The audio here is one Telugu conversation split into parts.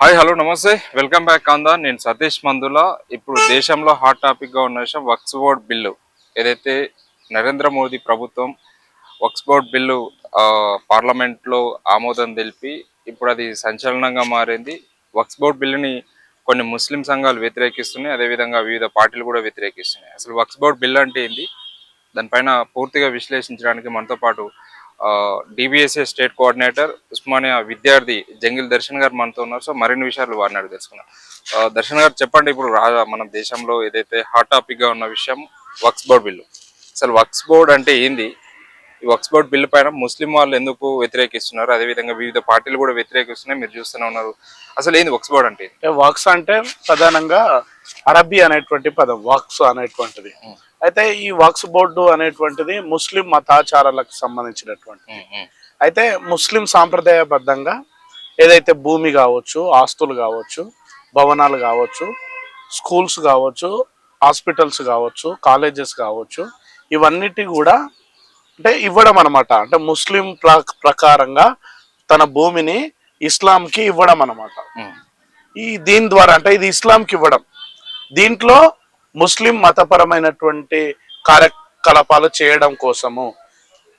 హాయ్ హలో నమస్తే. వెల్కమ్ బ్యాక్ కాందా నేను సతీష్ మందుల. ఇప్పుడు దేశంలో హాట్ టాపిక్గా ఉన్న విషయం వక్స్ బోర్డ్ బిల్లు. ఏదైతే నరేంద్ర మోదీ ప్రభుత్వం వక్స్ బోర్డ్ బిల్లు పార్లమెంట్లో ఆమోదం తెలిపి ఇప్పుడు అది సంచలనంగా మారింది. వక్స్ బోర్డ్ బిల్లుని కొన్ని ముస్లిం సంఘాలు వ్యతిరేకిస్తున్నాయి. అదేవిధంగా వివిధ పార్టీలు కూడా వ్యతిరేకిస్తున్నాయి. అసలు వక్స్ బోర్డ్ బిల్లు అంటే ఏంది? దానిపైన పూర్తిగా విశ్లేషించడానికి మనతో పాటు డిబిఎస్ఏ స్టేట్ కోఆర్డినేటర్ ఉస్మానియా విద్యార్థి జంగిల్ దర్శన్ గారు మనతో ఉన్నారు. సో మరిన్ని విషయాలు వారిని అడిగి తెలుసుకుందాం. ఆ, దర్శన్ గారు చెప్పండి ఇప్పుడు రా మన దేశంలో ఏదైతే హాట్ టాపిక్గా ఉన్న విషయం వక్స్ బోర్డ్ బిల్లు అసలు వక్స్ బోర్డ్ అంటే ఏంది? ఈ వక్స్ బోర్డ్ బిల్లు పైన ముస్లిం వాళ్ళు ఎందుకు వ్యతిరేకిస్తున్నారు? అదేవిధంగా వివిధ పార్టీలు కూడా వ్యతిరేకిస్తున్నాయి. మీరు చూస్తూనే ఉన్నారు. అసలు ఏంది వక్స్ బోర్డ్ అంటే వాక్స్ అంటే ప్రధానంగా అరబీ అనేటువంటి పదం వాక్స్ అనేటువంటిది. అయితే ఈ వాక్స్ బోర్డు అనేటువంటిది ముస్లిం మతాచారాలకు సంబంధించినటువంటి. అయితే ముస్లిం సాంప్రదాయబద్ధంగా ఏదైతే భూమి కావచ్చు ఆస్తులు కావచ్చు భవనాలు కావచ్చు స్కూల్స్ కావచ్చు హాస్పిటల్స్ కావచ్చు కాలేజెస్ కావచ్చు ఇవన్నిటి కూడా అంటే ఇవ్వడం అనమాట అంటే ముస్లిం ప్ర- ప్రకారంగా తన భూమిని ఇస్లాంకి ఇవ్వడం అనమాట ఈ దీని ద్వారా అంటే ఇది ఇస్లాంకి ఇవ్వడం. దీంట్లో ముస్లిం మతపరమైనటువంటి కార్యకలాపాలు చేయడం కోసము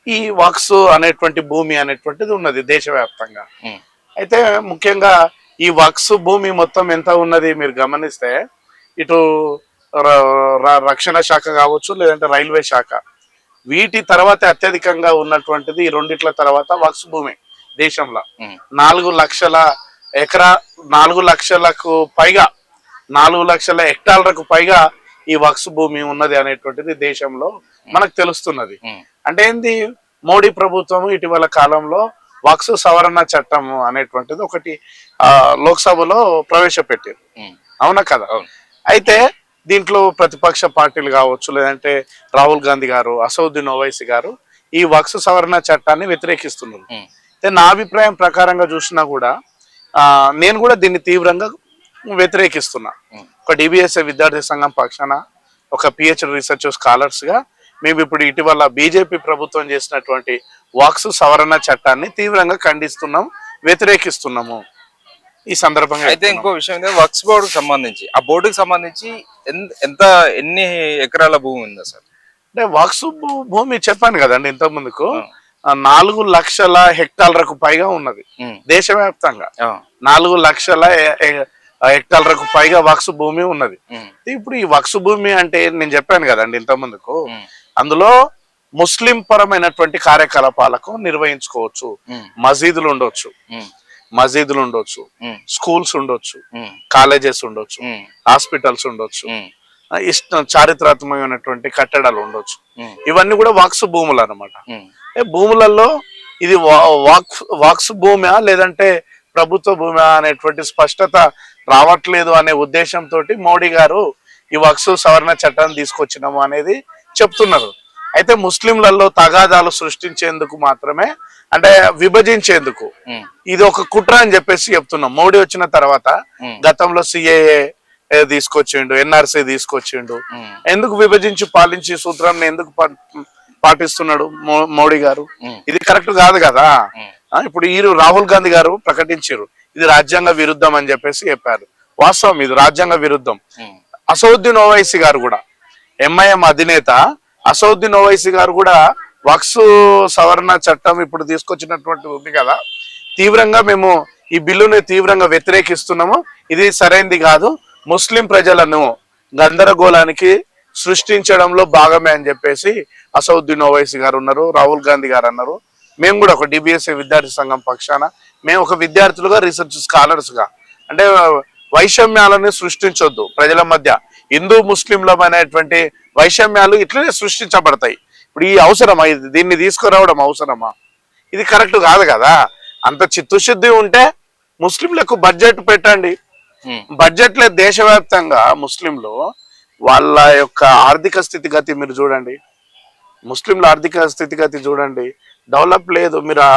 ఈ వక్స్ అనేటువంటి భూమి అనేటువంటిది ఉన్నది దేశవ్యాప్తంగా. అయితే ముఖ్యంగా ఈ వక్స్ భూమి మొత్తం ఎంత ఉన్నది మీరు గమనిస్తే ఇటు రక్షణ శాఖ కావచ్చు లేదంటే రైల్వే శాఖ. వీటి తర్వాత అత్యధికంగా ఉన్నటువంటిది ఈ రెండిట్ల తర్వాత వక్స్ భూమి దేశంలో. నాలుగు లక్షల ఎకరా నాలుగు లక్షలకు పైగా నాలుగు లక్షల హెక్టార్లకు పైగా ఈ వక్స్ భూమి ఉన్నది అనేటువంటిది దేశంలో మనకు తెలుస్తున్నది. అంటే ఏంది? మోడీ ప్రభుత్వం ఇటీవల కాలంలో వక్స్ సవరణ చట్టం అనేటువంటిది ఒకటి ఆ, లోక్సభలో ప్రవేశపెట్టారు ఉమ్, అవునా కదా? అయితే దీంట్లో ప్రతిపక్ష పార్టీలు కావచ్చు లేదంటే రాహుల్ గాంధీ గారు అసౌద్దీన్ ఓవైసీ గారు ఈ వక్స్ సవరణ చట్టాన్ని వ్యతిరేకిస్తున్నారు. అయితే నా అభిప్రాయం ప్రకారంగా చూసినా కూడా ఆ, నేను కూడా దీన్ని తీవ్రంగా వ్యతిరేకిస్తున్నా. ఒక డిబిఎస్ఏ విద్యార్థి సంఘం పక్షాన ఒక పిహెచ్డి రీసెర్చ్ స్కాలర్స్గా మేము ఇప్పుడు ఇటీవల బీజేపీ ప్రభుత్వం చేసినటువంటి వాక్స్ సవరణ చట్టాన్ని తీవ్రంగా ఖండిస్తున్నాం వ్యతిరేకిస్తున్నాము. ఈ సందర్భంగా అయితే. ఇంకో విషయం ఏంటంటే వక్స్ బోర్డుకి సంబంధించి ఆ బోర్డుకి సంబంధించి ఎంత ఎన్ని ఎకరాల భూమి ఉంది అసలు అంటే వాక్స్ భూ- భూమి చెప్పాను కదండి ఇంత ముందుకు నాలుగు లక్షల హెక్టార్లకు పైగా ఉన్నది. దేశవ్యాప్తంగా. నాలుగు లక్షల హెక్టార్లకు పైగా వక్స్ భూమి ఉన్నది. ఇప్పుడు ఈ వక్స్ భూమి అంటే నేను చెప్పాను కదండి ఇంత ముందుకు అందులో ముస్లిం పరమైనటువంటి కార్యకలాపాలకు నిర్వహించుకోవచ్చు. మసీదులు ఉండొచ్చు. మసీదులు ఉండొచ్చు. స్కూల్స్ ఉండొచ్చు. కాలేజెస్ ఉండొచ్చు. హాస్పిటల్స్ ఉండొచ్చు. ఇష్టం చారిత్రాత్మకమైనటువంటి కట్టడాలు ఉండొచ్చు. ఇవన్నీ కూడా వాక్స్ భూములు అనమాట భూములలో ఇది వాక్స్ భూమా లేదంటే ప్రభుత్వ భూమా అనేటువంటి స్పష్టత రావట్లేదు అనే ఉద్దేశంతో మోడీ గారు ఈ వక్స్ సవరణ చట్టాన్ని తీసుకొచ్చినాము అనేది చెప్తున్నారు. అయితే ముస్లింలలో తగాదాలు సృష్టించేందుకు మాత్రమే అంటే విభజించేందుకు ఇది ఒక కుట్ర అని చెప్పేసి చెప్తున్నాం. మోడీ వచ్చిన తర్వాత గతంలో సిఏఏ తీసుకొచ్చిండు ఎన్ఆర్సీ తీసుకొచ్చిండు. ఎందుకు విభజించి పాలించి సూత్రాన్ని ఎందుకు పాటిస్తున్నాడు మోడీ గారు? ఇది కరెక్ట్ కాదు కదా? ఇప్పుడు ఈ రాహుల్ గాంధీ గారు ప్రకటించారు. ఇది రాజ్యాంగ విరుద్ధం అని చెప్పేసి చెప్పారు. వాస్తవం ఇది రాజ్యాంగ విరుద్ధం. అసౌద్దీన్ ఓవైసీ గారు కూడా ఎంఐఎం అధినేత అసౌద్దీన్ ఓవైసీ గారు కూడా వక్స్ సవరణ చట్టం ఇప్పుడు తీసుకొచ్చినటువంటి ఉంది కదా. తీవ్రంగా మేము ఈ బిల్లుని తీవ్రంగా వ్యతిరేకిస్తున్నాము. ఇది సరైనది కాదు. ముస్లిం ప్రజలను గందరగోళానికి సృష్టించడంలో భాగమే అని చెప్పేసి అసౌద్దీన్ ఓవైసీ గారు ఉన్నారు రాహుల్ గాంధీ గారు అన్నారు. మేము కూడా ఒక డిబిఎస్ఏ విద్యార్థి సంఘం పక్షాన మేము ఒక విద్యార్థులుగా రీసెర్చ్ స్కాలర్స్గా. అంటే వైషమ్యాలను సృష్టించొద్దు ప్రజల మధ్య. హిందూ ముస్లింల అనేటువంటి వైషమ్యాలు ఇట్లనే సృష్టించబడతాయి. ఇప్పుడు ఈ అవసరమా? ఇది దీన్ని తీసుకురావడం అవసరమా? ఇది కరెక్ట్ కాదు కదా? అంత చిత్తశుద్ధి ఉంటే ముస్లింలకు బడ్జెట్ పెట్టండి. బడ్జెట్లే దేశవ్యాప్తంగా ముస్లింలు వాళ్ళ యొక్క ఆర్థిక స్థితిగతి మీరు చూడండి. ముస్లింల ఆర్థిక స్థితిగతి చూడండి. డెవలప్ లేదు. మీరు ఆ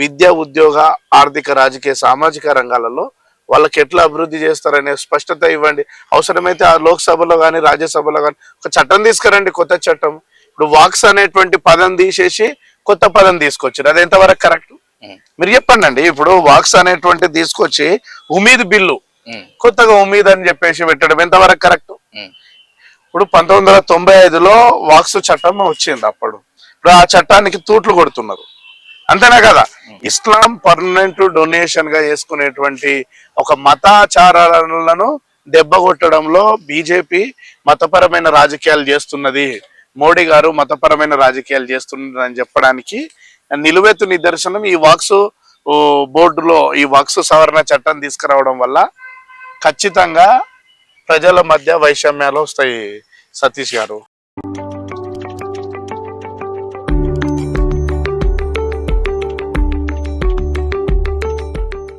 విద్య ఉద్యోగ ఆర్థిక రాజకీయ సామాజిక రంగాలలో వాళ్ళకి ఎట్లా అభివృద్ధి చేస్తారనే స్పష్టత ఇవ్వండి. అవసరమైతే ఆ లోక్సభలో కానీ రాజ్యసభలో కానీ ఒక చట్టం తీసుకురండి కొత్త చట్టం. ఇప్పుడు వాక్స్ అనేటువంటి పదం తీసేసి కొత్త పదం తీసుకొచ్చారు. అది ఎంతవరకు కరెక్ట్? మీరు చెప్పండి అండి ఇప్పుడు వాక్స్ అనేటువంటి తీసుకొచ్చి ఉమీద్ బిల్లు కొత్తగా ఉమీద్ అని చెప్పేసి పెట్టడం ఎంతవరకు కరెక్ట్? ఇప్పుడు పంతొమ్మిది వందల తొంభై ఐదులో వాక్స్ చట్టం వచ్చింది అప్పుడు. ఇప్పుడు ఆ చట్టానికి తూట్లు కొడుతున్నారు. అంతేనా కదా? ఇస్లాం పర్మనెంట్ డొనేషన్గా చేసుకునేటువంటి ఒక మతాచారాలను దెబ్బ కొట్టడంలో బీజేపీ మతపరమైన రాజకీయాలు చేస్తున్నది. మోడీ గారు మతపరమైన రాజకీయాలు చేస్తున్నది అని చెప్పడానికి నిలువెత్తు నిదర్శనం ఈ వాక్స్ బోర్డులో ఈ వాక్స్ సవరణ చట్టం తీసుకురావడం వల్ల ఖచ్చితంగా ప్రజల మధ్య వైషమ్యాలు వస్తాయి సతీష్ గారు.